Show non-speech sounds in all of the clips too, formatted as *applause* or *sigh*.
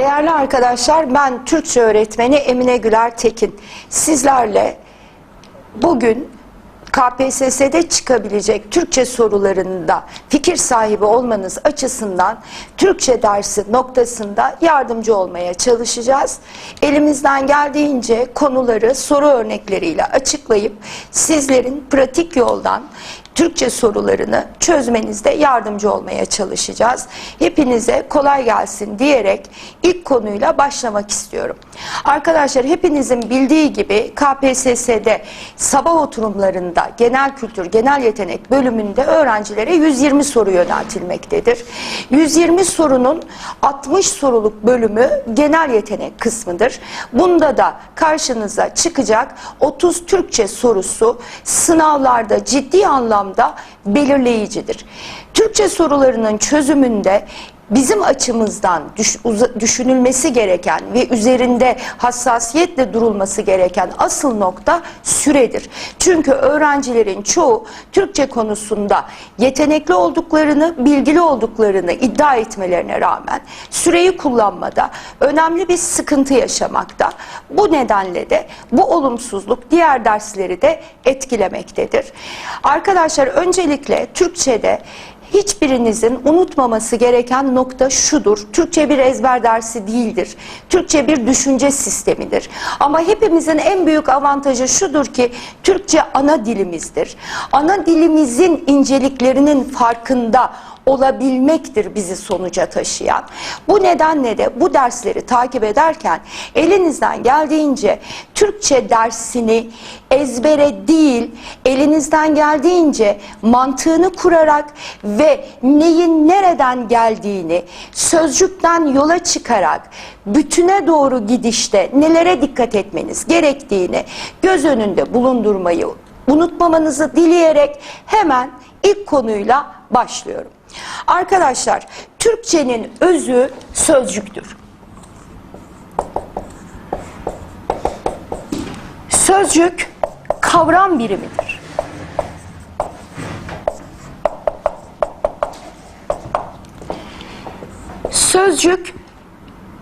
Değerli arkadaşlar ben Türkçe öğretmeni Emine Güler Tekin. Sizlerle bugün KPSS'de çıkabilecek Türkçe sorularında fikir sahibi olmanız açısından Türkçe dersi noktasında yardımcı olmaya çalışacağız. Elimizden geldiğince konuları soru örnekleriyle açıklayıp sizlerin pratik yoldan Türkçe sorularını çözmenizde yardımcı olmaya çalışacağız. Hepinize kolay gelsin diyerek ilk konuyla başlamak istiyorum. Arkadaşlar hepinizin bildiği gibi KPSS'de sabah oturumlarında genel kültür, genel yetenek bölümünde öğrencilere 120 soru yöneltilmektedir. 120 sorunun 60 soruluk bölümü genel yetenek kısmıdır. Bunda da karşınıza çıkacak 30 Türkçe sorusu sınavlarda ciddi anlamda belirleyicidir. Türkçe sorularının çözümünde bizim açımızdan düş, düşünülmesi gereken ve üzerinde hassasiyetle durulması gereken asıl nokta süredir. Çünkü öğrencilerin çoğu Türkçe konusunda yetenekli olduklarını, bilgili olduklarını iddia etmelerine rağmen süreyi kullanmada önemli bir sıkıntı yaşamakta. Bu nedenle de bu olumsuzluk diğer dersleri de etkilemektedir. Arkadaşlar öncelikle Türkçe'de hiçbirinizin unutmaması gereken nokta şudur. Türkçe bir ezber dersi değildir. Türkçe bir düşünce sistemidir. Ama hepimizin en büyük avantajı şudur ki Türkçe ana dilimizdir. Ana dilimizin inceliklerinin farkında olabilmektir bizi sonuca taşıyan. Bu nedenle de bu dersleri takip ederken elinizden geldiğince Türkçe dersini ezbere değil, elinizden geldiğince mantığını kurarak ve neyin nereden geldiğini sözcükten yola çıkarak bütüne doğru gidişte nelere dikkat etmeniz gerektiğini göz önünde bulundurmayı unutmamanızı dileyerek hemen ilk konuyla başlıyorum. Arkadaşlar Türkçenin özü sözcüktür. Sözcük kavram birimidir. Sözcük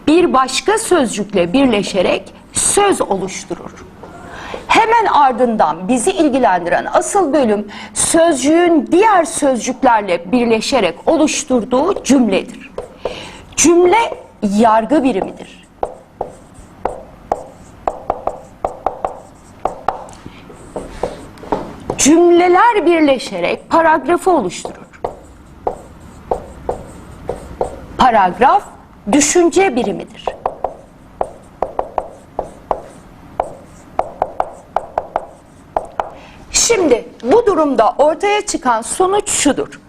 bir başka sözcükle birleşerek söz oluşturur. Hemen ardından bizi ilgilendiren asıl bölüm sözcüğün diğer sözcüklerle birleşerek oluşturduğu cümledir. Cümle yargı birimidir. Cümleler birleşerek paragrafı oluşturur. Paragraf düşünce birimidir. Şimdi bu durumda ortaya çıkan sonuç şudur.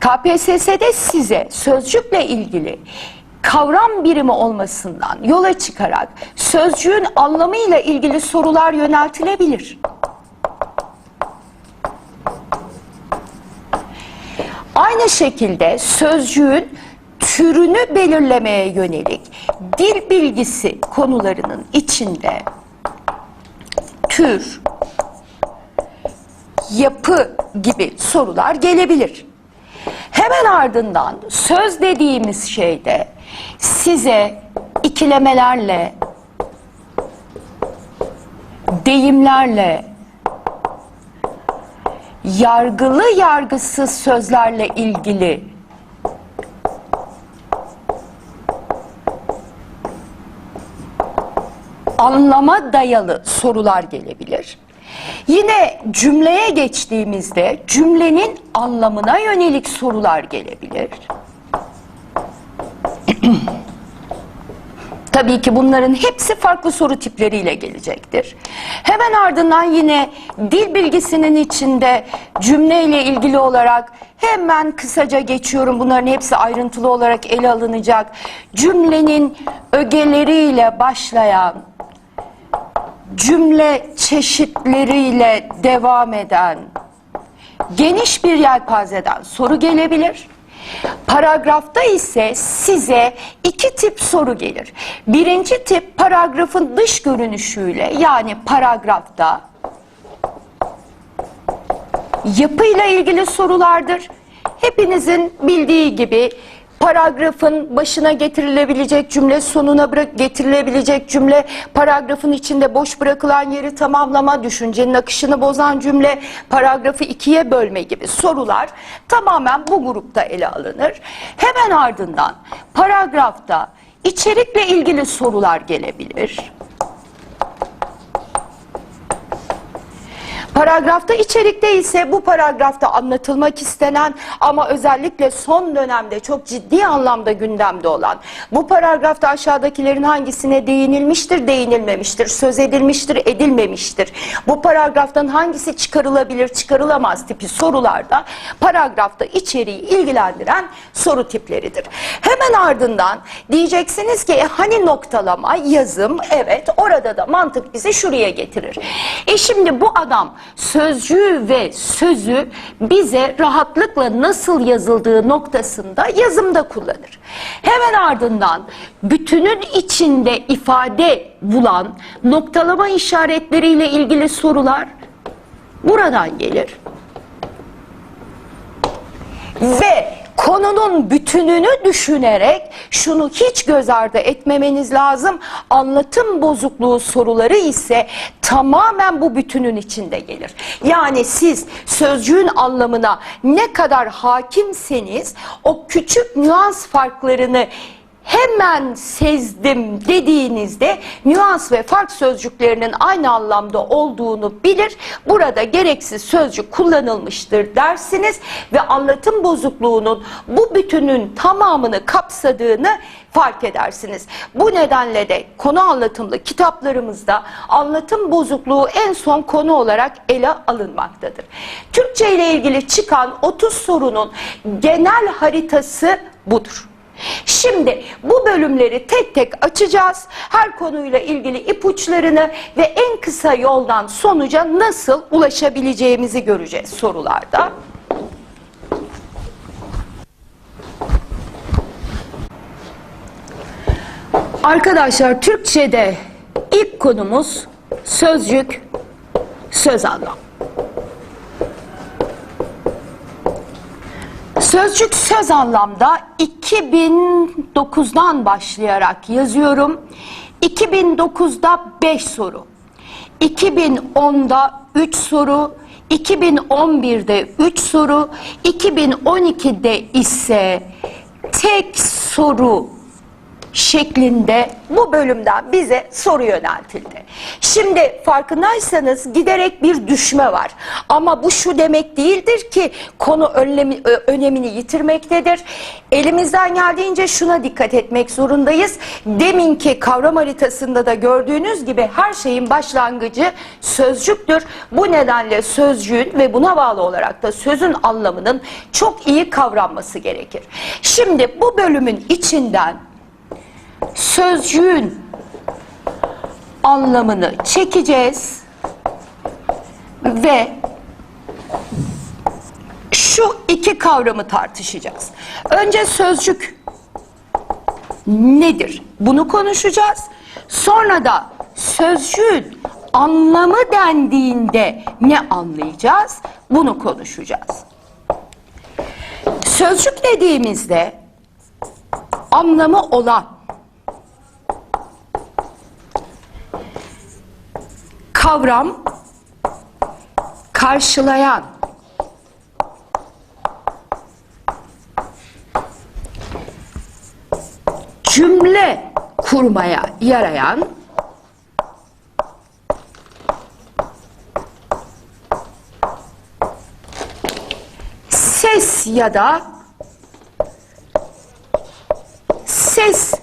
KPSS'de size sözcükle ilgili kavram birimi olmasından yola çıkarak sözcüğün anlamıyla ilgili sorular yöneltilebilir. Aynı şekilde sözcüğün türünü belirlemeye yönelik dil bilgisi konularının içinde tür, yapı gibi sorular gelebilir. Hemen ardından söz dediğimiz şeyde size ikilemelerle, deyimlerle, yargılı yargısız sözlerle ilgili anlama dayalı sorular gelebilir. Yine cümleye geçtiğimizde cümlenin anlamına yönelik sorular gelebilir. *clears throat* Tabii ki bunların hepsi farklı soru tipleriyle gelecektir. Hemen ardından yine dil bilgisinin içinde cümleyle ilgili olarak hemen kısaca geçiyorum. Bunların hepsi ayrıntılı olarak ele alınacak. Cümlenin ögeleriyle başlayan cümle çeşitleriyle devam eden geniş bir yelpazeden soru gelebilir. Paragrafta ise size iki tip soru gelir. Birinci tip paragrafın dış görünüşüyle yani paragrafta yapıyla ilgili sorulardır. Hepinizin bildiği gibi paragrafın başına getirilebilecek cümle, sonuna bırak getirilebilecek cümle, paragrafın içinde boş bırakılan yeri tamamlama, düşüncenin akışını bozan cümle, paragrafı ikiye bölme gibi sorular tamamen bu grupta ele alınır. Hemen ardından paragrafta içerikle ilgili sorular gelebilir. Paragrafta içerikte ise bu paragrafta anlatılmak istenen ama özellikle son dönemde çok ciddi anlamda gündemde olan bu paragrafta aşağıdakilerin hangisine değinilmiştir, değinilmemiştir, söz edilmiştir, edilmemiştir. Bu paragraftan hangisi çıkarılabilir, çıkarılamaz tipi sorularda paragrafta içeriği ilgilendiren soru tipleridir. Hemen ardından diyeceksiniz ki "E, hani noktalama, yazım evet orada da mantık bizi şuraya getirir. E şimdi bu adam sözcüğü ve sözü bize rahatlıkla nasıl yazıldığı noktasında yazımda kullanır. Hemen ardından bütünün içinde ifade bulan noktalama işaretleriyle ilgili sorular buradan gelir. Ve konunun bütününü düşünerek şunu hiç göz ardı etmemeniz lazım. Anlatım bozukluğu soruları ise tamamen bu bütünün içinde gelir. Yani siz sözcüğün anlamına ne kadar hakimseniz o küçük nüans farklarını hemen sezdim dediğinizde nüans ve fark sözcüklerinin aynı anlamda olduğunu bilir. Burada gereksiz sözcük kullanılmıştır dersiniz ve anlatım bozukluğunun bu bütünün tamamını kapsadığını fark edersiniz. Bu nedenle de konu anlatımlı kitaplarımızda anlatım bozukluğu en son konu olarak ele alınmaktadır. Türkçe ile ilgili çıkan 30 sorunun genel haritası budur. Şimdi bu bölümleri tek tek açacağız. Her konuyla ilgili ipuçlarını ve en kısa yoldan sonuca nasıl ulaşabileceğimizi göreceğiz sorularda. Arkadaşlar Türkçe'de ilk konumuz sözcük, söz anlam. Sözcük söz anlamda 2009'dan başlayarak yazıyorum. 2009'da 5 soru. 2010'da 3 soru. 2011'de 3 soru. 2012'de ise tek soru şeklinde bu bölümden bize soru yöneltildi. Şimdi farkındaysanız giderek bir düşme var. Ama bu şu demek değildir ki konu önlemi, önemini yitirmektedir. Elimizden geldiğince şuna dikkat etmek zorundayız. Deminki kavram haritasında da gördüğünüz gibi her şeyin başlangıcı sözcüktür. Bu nedenle sözcüğün ve buna bağlı olarak da sözün anlamının çok iyi kavranması gerekir. Şimdi bu bölümün içinden sözcüğün anlamını çekeceğiz ve şu iki kavramı tartışacağız. Önce sözcük nedir? Bunu konuşacağız. Sonra da sözcüğün anlamı dendiğinde ne anlayacağız? Bunu konuşacağız. Sözcük dediğimizde anlamı olan kavram karşılayan cümle kurmaya yarayan ses ya da ses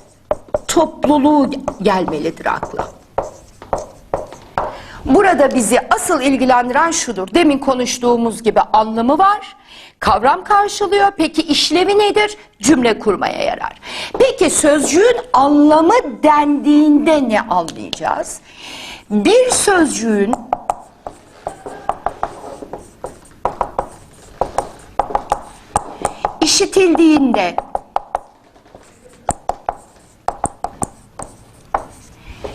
topluluğu gelmelidir akla. Burada bizi asıl ilgilendiren şudur. Demin konuştuğumuz gibi anlamı var. Kavram karşılıyor. Peki işlevi nedir? Cümle kurmaya yarar. Peki sözcüğün anlamı dendiğinde ne anlayacağız? Bir sözcüğün işitildiğinde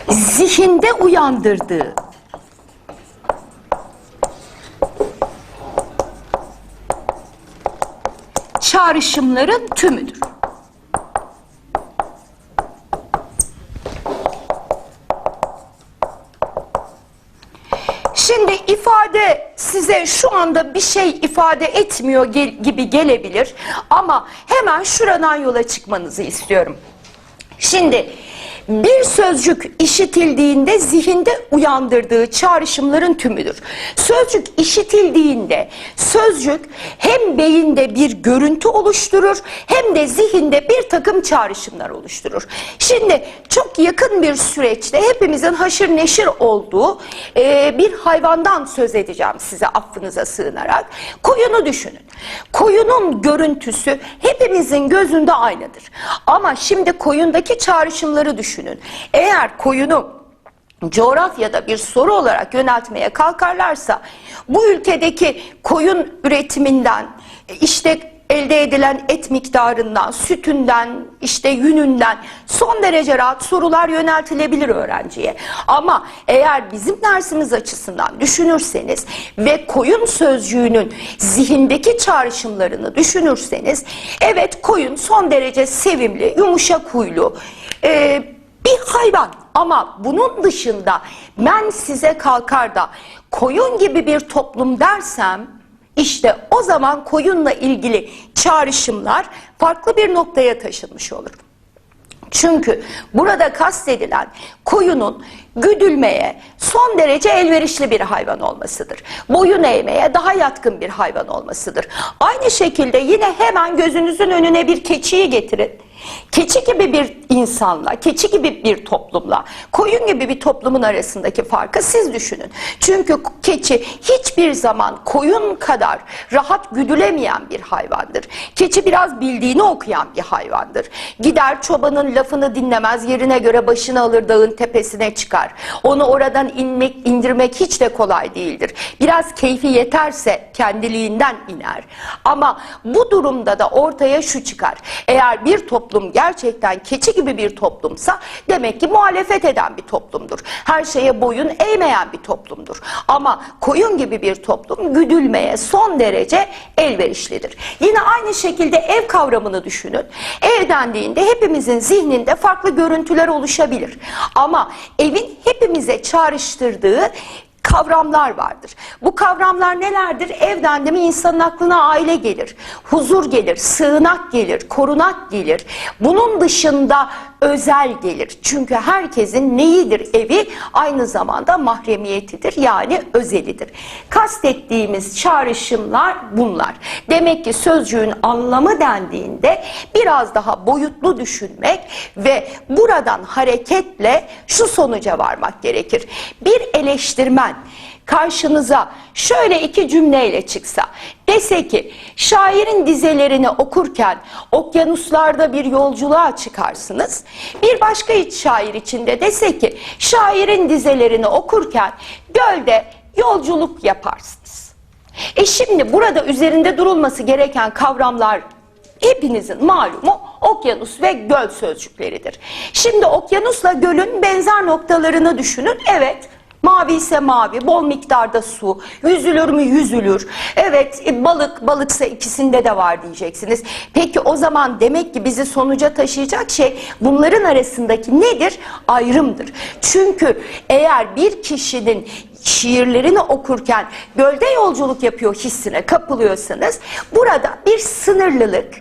zihinde uyandırdığı çağrışımların tümüdür. Şimdi ifade size şu anda bir şey ifade etmiyor gibi gelebilir ama hemen şuradan yola çıkmanızı istiyorum. Şimdi bir sözcük işitildiğinde zihinde uyandırdığı çağrışımların tümüdür. Sözcük işitildiğinde sözcük hem beyinde bir görüntü oluşturur hem de zihinde bir takım çağrışımlar oluşturur. Şimdi çok yakın bir süreçte hepimizin haşır neşir olduğu e, bir hayvandan söz edeceğim size affınıza sığınarak. Koyunu düşünün. Koyunun görüntüsü hepimizin gözünde aynıdır. Ama şimdi koyundaki çağrışımları düşünün. Eğer koyunu coğrafyada bir soru olarak yöneltmeye kalkarlarsa bu ülkedeki koyun üretiminden işte elde edilen et miktarından, sütünden, işte yününden son derece rahat sorular yöneltilebilir öğrenciye. Ama eğer bizim dersimiz açısından düşünürseniz ve koyun sözcüğünün zihindeki çağrışımlarını düşünürseniz evet koyun son derece sevimli, yumuşak huylu, e, bir hayvan ama bunun dışında ben size kalkar da koyun gibi bir toplum dersem işte o zaman koyunla ilgili çağrışımlar farklı bir noktaya taşınmış olur. Çünkü burada kastedilen koyunun güdülmeye son derece elverişli bir hayvan olmasıdır. Boyun eğmeye daha yatkın bir hayvan olmasıdır. Aynı şekilde yine hemen gözünüzün önüne bir keçiyi getirin. Keçi gibi bir insanla, keçi gibi bir toplumla, koyun gibi bir toplumun arasındaki farkı siz düşünün. Çünkü keçi hiçbir zaman koyun kadar rahat güdülemeyen bir hayvandır. Keçi biraz bildiğini okuyan bir hayvandır. Gider çobanın lafını dinlemez, yerine göre başını alır dağın tepesine çıkar. Onu oradan inmek, indirmek hiç de kolay değildir. Biraz keyfi yeterse kendiliğinden iner. Ama bu durumda da ortaya şu çıkar. Eğer bir toplum gerçekten keçi gibi bir toplumsa demek ki muhalefet eden bir toplumdur. Her şeye boyun eğmeyen bir toplumdur. Ama koyun gibi bir toplum güdülmeye son derece elverişlidir. Yine aynı şekilde ev kavramını düşünün. Ev dendiğinde hepimizin zihninde farklı görüntüler oluşabilir. Ama evin hepimize çağrıştırdığı kavramlar vardır. Bu kavramlar nelerdir? Ev dendi mi insanın aklına aile gelir, huzur gelir, sığınak gelir, korunak gelir. Bunun dışında özel gelir. Çünkü herkesin neyidir evi? Aynı zamanda mahremiyetidir yani özelidir. Kastettiğimiz çağrışımlar bunlar. Demek ki sözcüğün anlamı dendiğinde biraz daha boyutlu düşünmek ve buradan hareketle şu sonuca varmak gerekir. Bir eleştirmen karşınıza şöyle iki cümleyle çıksa dese ki şairin dizelerini okurken okyanuslarda bir yolculuğa çıkarsınız. Bir başka iç şair içinde dese ki şairin dizelerini okurken gölde yolculuk yaparsınız. E şimdi burada üzerinde durulması gereken kavramlar hepinizin malumu okyanus ve göl sözcükleridir. Şimdi okyanusla gölün benzer noktalarını düşünün. Evet Mavi ise mavi, bol miktarda su, yüzülür mü yüzülür. Evet e, balık, balıksa ikisinde de var diyeceksiniz. Peki o zaman demek ki bizi sonuca taşıyacak şey bunların arasındaki nedir? Ayrımdır. Çünkü eğer bir kişinin şiirlerini okurken gölde yolculuk yapıyor hissine kapılıyorsanız burada bir sınırlılık,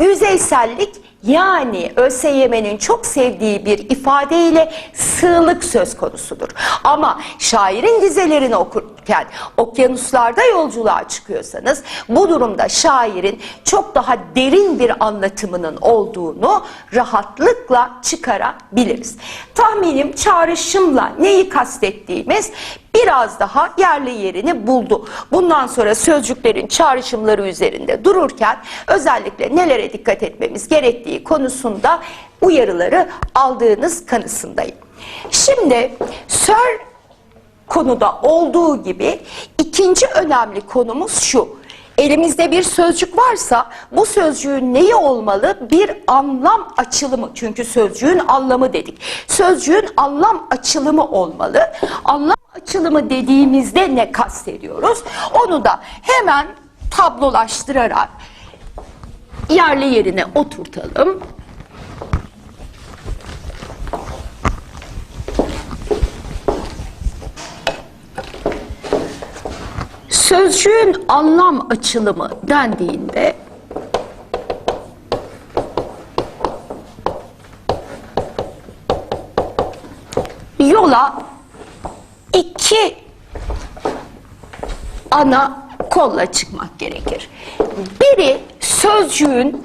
yüzeysellik yani ÖSYM'nin çok sevdiği bir ifadeyle sığlık söz konusudur. Ama şairin dizelerini okurken okyanuslarda yolculuğa çıkıyorsanız bu durumda şairin çok daha derin bir anlatımının olduğunu rahatlıkla çıkarabiliriz. Tahminim çağrışımla neyi kastettiğimiz biraz daha yerli yerini buldu. Bundan sonra sözcüklerin çağrışımları üzerinde dururken özellikle nelere dikkat etmemiz gerektiği konusunda uyarıları aldığınız kanısındayım. Şimdi Sir konuda olduğu gibi ikinci önemli konumuz şu. Elimizde bir sözcük varsa bu sözcüğün neyi olmalı? Bir anlam açılımı. Çünkü sözcüğün anlamı dedik. Sözcüğün anlam açılımı olmalı. Anlam açılımı dediğimizde ne kastediyoruz? Onu da hemen tablolaştırarak yerli yerine oturtalım. Sözcüğün anlam açılımı dendiğinde yola iki ana kolla çıkmak gerekir. Biri sözcüğün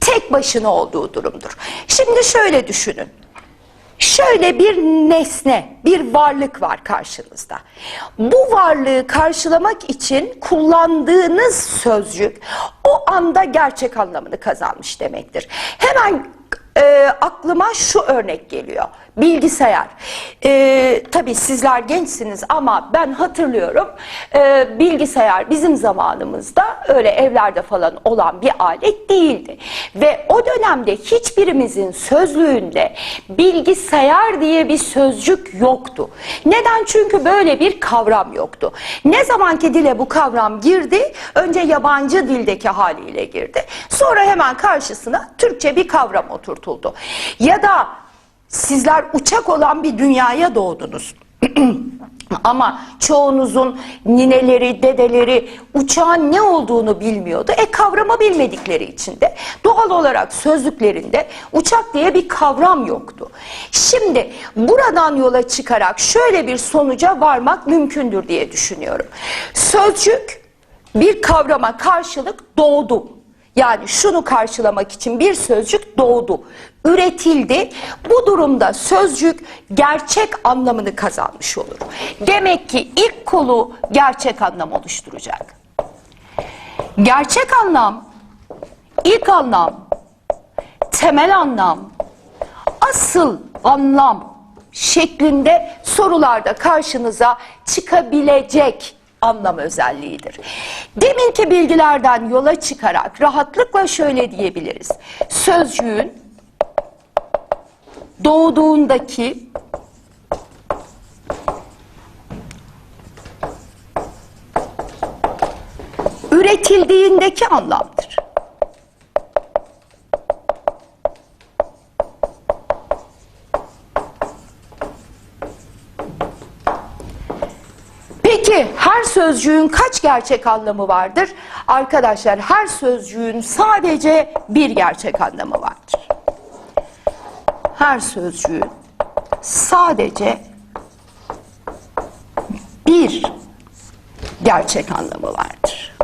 tek başına olduğu durumdur. Şimdi şöyle düşünün. Şöyle bir nesne, bir varlık var karşınızda. Bu varlığı karşılamak için kullandığınız sözcük o anda gerçek anlamını kazanmış demektir. Hemen e, aklıma şu örnek geliyor. Bilgisayar. E, tabii sizler gençsiniz ama ben hatırlıyorum. E, bilgisayar bizim zamanımızda öyle evlerde falan olan bir alet değildi. Ve o dönemde hiçbirimizin sözlüğünde bilgisayar diye bir sözcük yoktu. Neden? Çünkü böyle bir kavram yoktu. Ne zamanki dile bu kavram girdi, önce yabancı dildeki haliyle girdi. Sonra hemen karşısına Türkçe bir kavram oturtuldu. Ya da sizler uçak olan bir dünyaya doğdunuz. *clears throat* Ama çoğunuzun nineleri, dedeleri uçağın ne olduğunu bilmiyordu. E kavramı bilmedikleri için de doğal olarak sözlüklerinde uçak diye bir kavram yoktu. Şimdi buradan yola çıkarak şöyle bir sonuca varmak mümkündür diye düşünüyorum. Sözcük bir kavrama karşılık doğdu. Yani şunu karşılamak için bir sözcük doğdu, üretildi. Bu durumda sözcük gerçek anlamını kazanmış olur. Demek ki ilk kolu gerçek anlam oluşturacak. Gerçek anlam, ilk anlam, temel anlam, asıl anlam şeklinde sorularda karşınıza çıkabilecek anlam özelliğidir. Deminki bilgilerden yola çıkarak rahatlıkla şöyle diyebiliriz. Sözcüğün doğduğundaki üretildiğindeki anlamdır. Sözcüğün kaç gerçek anlamı vardır? Arkadaşlar her sözcüğün sadece bir gerçek anlamı vardır. Her sözcüğün sadece bir gerçek anlamı vardır.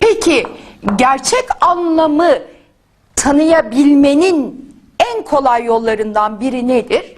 Peki gerçek anlamı tanıyabilmenin en kolay yollarından biri nedir?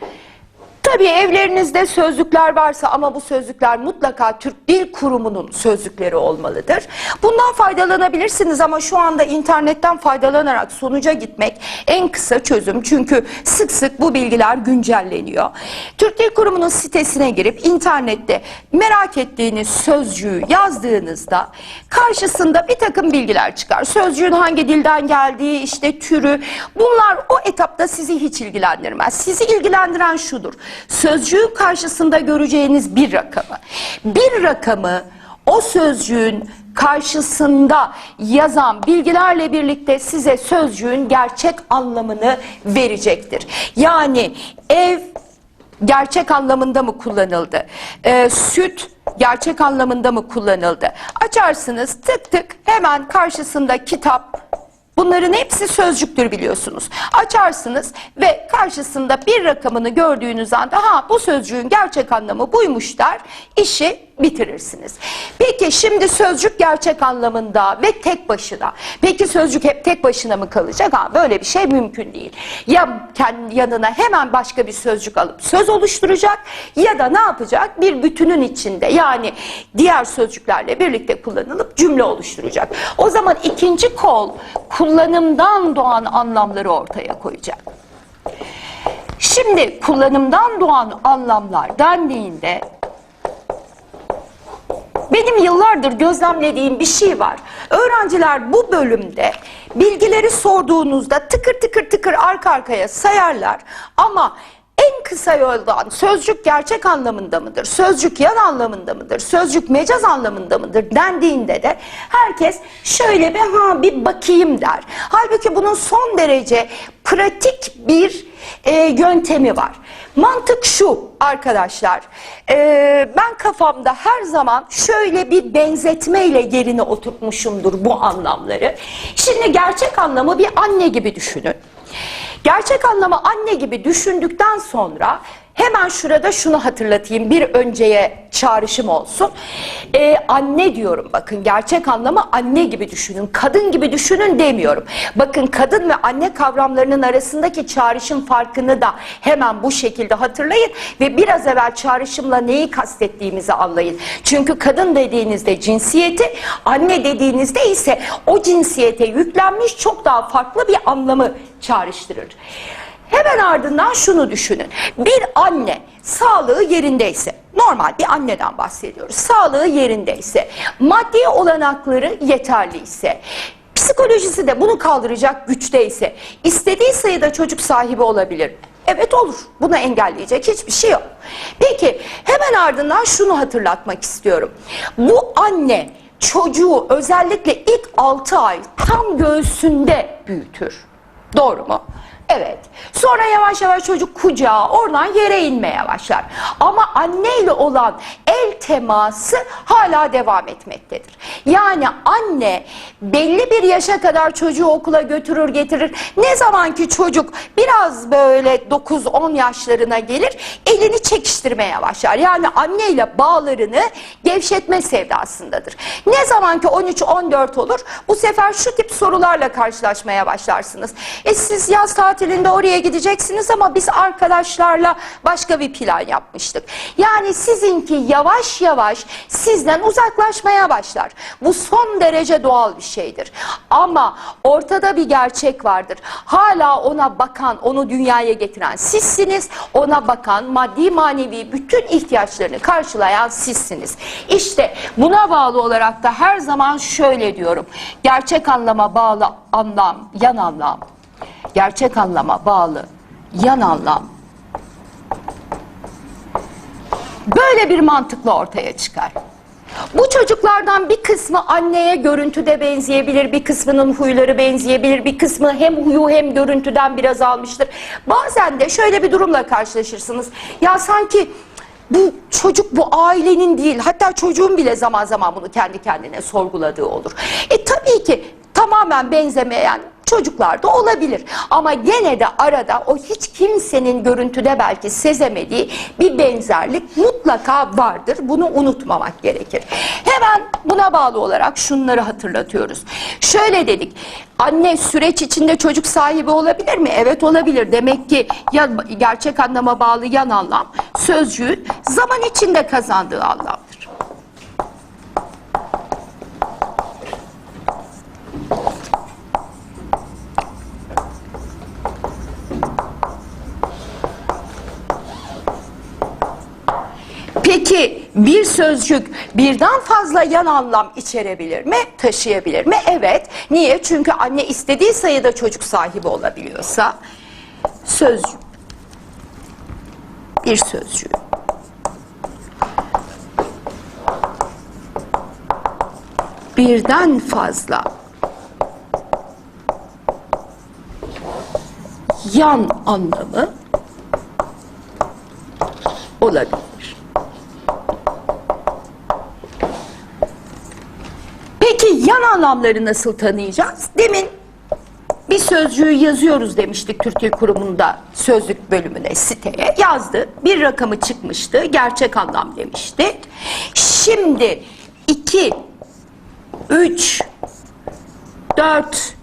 Tabii evlerinizde sözlükler varsa ama bu sözlükler mutlaka Türk Dil Kurumu'nun sözlükleri olmalıdır. Bundan faydalanabilirsiniz ama şu anda internetten faydalanarak sonuca gitmek en kısa çözüm. Çünkü sık sık bu bilgiler güncelleniyor. Türk Dil Kurumu'nun sitesine girip internette merak ettiğiniz sözcüğü yazdığınızda karşısında bir takım bilgiler çıkar. Sözcüğün hangi dilden geldiği, işte türü bunlar o etapta sizi hiç ilgilendirmez. Sizi ilgilendiren şudur. Sözcüğün karşısında göreceğiniz bir rakamı. Bir rakamı o sözcüğün karşısında yazan bilgilerle birlikte size sözcüğün gerçek anlamını verecektir. Yani ev gerçek anlamında mı kullanıldı? Ee, süt gerçek anlamında mı kullanıldı? Açarsınız tık tık hemen karşısında kitap, Bunların hepsi sözcüktür biliyorsunuz. Açarsınız ve karşısında bir rakamını gördüğünüz anda ha bu sözcüğün gerçek anlamı buymuş der, işi bitirirsiniz. Peki şimdi sözcük gerçek anlamında ve tek başına. Peki sözcük hep tek başına mı kalacak? Ha böyle bir şey mümkün değil. Ya yanına hemen başka bir sözcük alıp söz oluşturacak ya da ne yapacak? Bir bütünün içinde yani diğer sözcüklerle birlikte kullanılıp cümle oluşturacak. O zaman ikinci kol kullanımdan doğan anlamları ortaya koyacak. Şimdi kullanımdan doğan anlamlar dendiğinde benim yıllardır gözlemlediğim bir şey var. Öğrenciler bu bölümde bilgileri sorduğunuzda tıkır tıkır tıkır arka arkaya sayarlar ama en kısa yoldan sözcük gerçek anlamında mıdır? Sözcük yan anlamında mıdır? Sözcük mecaz anlamında mıdır? dendiğinde de herkes şöyle bir ha bir bakayım der. Halbuki bunun son derece pratik bir e, yöntemi var. Mantık şu arkadaşlar. e, ben kafamda her zaman şöyle bir benzetmeyle yerine oturtmuşumdur bu anlamları. Şimdi gerçek anlamı bir anne gibi düşünün. Gerçek anlamı anne gibi düşündükten sonra hemen şurada şunu hatırlatayım bir önceye çağrışım olsun. Ee, anne diyorum bakın gerçek anlamı anne gibi düşünün kadın gibi düşünün demiyorum. Bakın kadın ve anne kavramlarının arasındaki çağrışım farkını da hemen bu şekilde hatırlayın ve biraz evvel çağrışımla neyi kastettiğimizi anlayın. Çünkü kadın dediğinizde cinsiyeti anne dediğinizde ise o cinsiyete yüklenmiş çok daha farklı bir anlamı çağrıştırır. Hemen ardından şunu düşünün. Bir anne sağlığı yerindeyse, normal bir anneden bahsediyoruz. Sağlığı yerindeyse, maddi olanakları yeterliyse, psikolojisi de bunu kaldıracak güçteyse, istediği sayıda çocuk sahibi olabilir. Evet olur. Bunu engelleyecek hiçbir şey yok. Peki hemen ardından şunu hatırlatmak istiyorum. Bu anne çocuğu özellikle ilk 6 ay tam göğsünde büyütür. Doğru mu? Evet. Sonra yavaş yavaş çocuk kucağa oradan yere inmeye başlar. Ama anneyle olan el teması hala devam etmektedir. Yani anne belli bir yaşa kadar çocuğu okula götürür getirir. Ne zaman ki çocuk biraz böyle 9-10 yaşlarına gelir elini çekiştirmeye başlar. Yani anneyle bağlarını gevşetme sevdasındadır. Ne zaman ki 13-14 olur bu sefer şu tip sorularla karşılaşmaya başlarsınız. E siz yaz tatilinde oraya gideceksiniz ama biz arkadaşlarla başka bir plan yapmıştık. Yani sizinki yavaş yavaş sizden uzaklaşmaya başlar. Bu son derece doğal bir şeydir. Ama ortada bir gerçek vardır. Hala ona bakan, onu dünyaya getiren sizsiniz. Ona bakan, maddi manevi bütün ihtiyaçlarını karşılayan sizsiniz. İşte buna bağlı olarak da her zaman şöyle diyorum. Gerçek anlama bağlı anlam, yan anlam gerçek anlama bağlı yan anlam böyle bir mantıkla ortaya çıkar. Bu çocuklardan bir kısmı anneye görüntüde benzeyebilir, bir kısmının huyları benzeyebilir, bir kısmı hem huyu hem görüntüden biraz almıştır. Bazen de şöyle bir durumla karşılaşırsınız. Ya sanki bu çocuk bu ailenin değil, hatta çocuğun bile zaman zaman bunu kendi kendine sorguladığı olur. E tabii ki tamamen benzemeyen çocuklar da olabilir. Ama gene de arada o hiç kimsenin görüntüde belki sezemediği bir benzerlik mutlaka vardır. Bunu unutmamak gerekir. Hemen buna bağlı olarak şunları hatırlatıyoruz. Şöyle dedik. Anne süreç içinde çocuk sahibi olabilir mi? Evet olabilir. Demek ki ya gerçek anlama bağlı yan anlam sözcüğün zaman içinde kazandığı anlamdır. Peki bir sözcük birden fazla yan anlam içerebilir mi? Taşıyabilir mi? Evet. Niye? Çünkü anne istediği sayıda çocuk sahibi olabiliyorsa sözcük bir sözcüğü birden fazla yan anlamı olabilir. Peki yan anlamları nasıl tanıyacağız? Demin bir sözcüğü yazıyoruz demiştik Türk Dil Kurumu'nda sözlük bölümüne siteye yazdı. Bir rakamı çıkmıştı. Gerçek anlam demiştik. Şimdi 2 3 4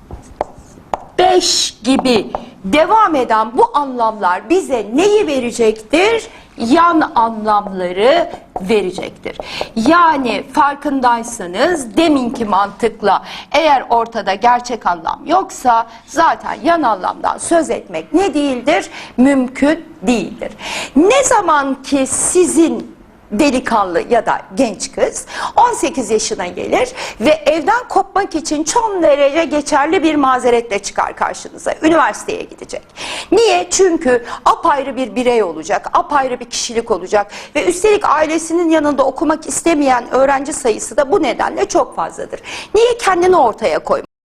5 gibi devam eden bu anlamlar bize neyi verecektir? Yan anlamları verecektir. Yani farkındaysanız deminki mantıkla eğer ortada gerçek anlam yoksa zaten yan anlamdan söz etmek ne değildir? Mümkün değildir. Ne zaman ki sizin delikanlı ya da genç kız 18 yaşına gelir ve evden kopmak için çok derece geçerli bir mazeretle çıkar karşınıza. Üniversiteye gidecek. Niye? Çünkü apayrı bir birey olacak, apayrı bir kişilik olacak ve üstelik ailesinin yanında okumak istemeyen öğrenci sayısı da bu nedenle çok fazladır. Niye kendini ortaya koymak?